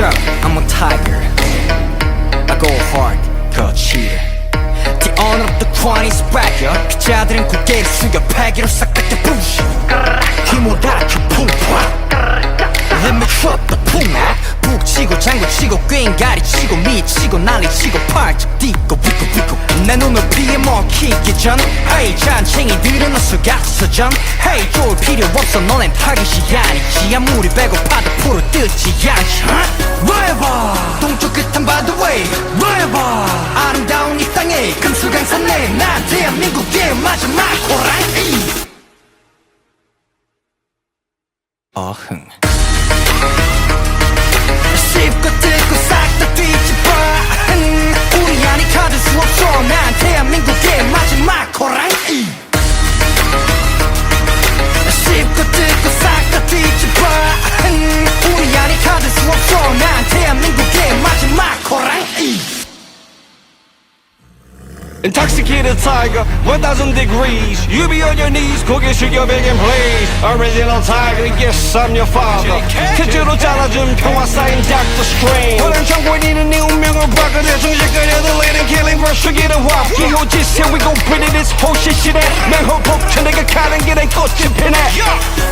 tiger. I go hard, 거칠. The honor of the crown is back, yeah. 기자들은 고개를 숙여 패기로 싹다 부시. 힘을 다쳐 풍파. Let me drop the 풍악. 북치고 장구치고 꽹가리 치고 미 치고 난리치고 팔짝 뛰고 위고 위고. 내 피해 먹히기 전. Hey 잔챙이들은 어서 갔어 전. Hey 쫄 필요 없어. 너넨 타깃이 아니지. 아무리 배고파도 풀을 뜯지 않지. Rival. 동쪽 끝한 by the way. Rival. 아름다운 이 땅에 금수강산에 난 대한민국의 마지막 호랑이. 어흥 Intoxicated tiger, 1000 degrees. You be on your knees, 고개 숙여 begging please. Original tiger, yes I'm your father. 크주로 잘라준 평화 쌓인 Dr. Strange. 호랑 정권이는 네 운명을 바꿔내 정신까지 들리는 killing rush 죽이는 화. 기호지세 we gon' put it this whole shit shit 맹호 폭탄 내가 가는 길에 꽃이 피네.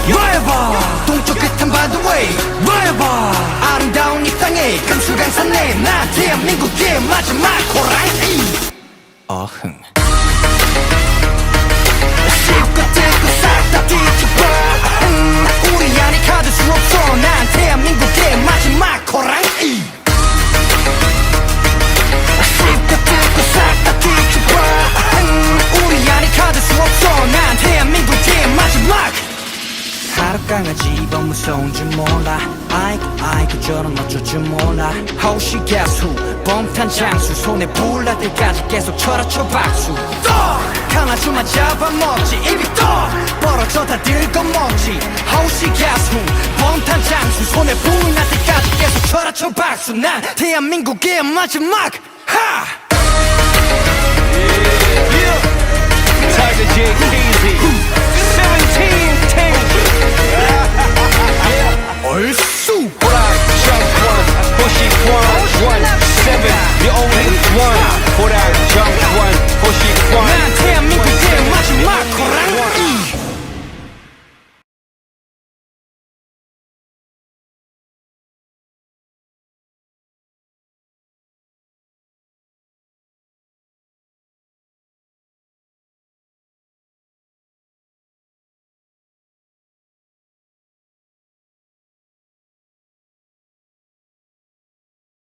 Rival 동쪽 끝은 by the way Rival 아름다운 이 땅에 금수강산에 난 대한민국의 마지막 호랑이 어흥 강아지 번 무서운 줄 몰라. 아이고 아이고 저런 어쩔 줄 몰라. 호시 가수 뻥탄 장수 손에 불나들까지 계속 쳐라쳐 박수. 떡 강아지만 잡아먹지. 입이 떡 벌어져 다 들고 먹지. 호시 가수 뻥탄 장수 손에 불나들까지 계속 쳐라쳐 박수. 난 대한민국의 마지막! 하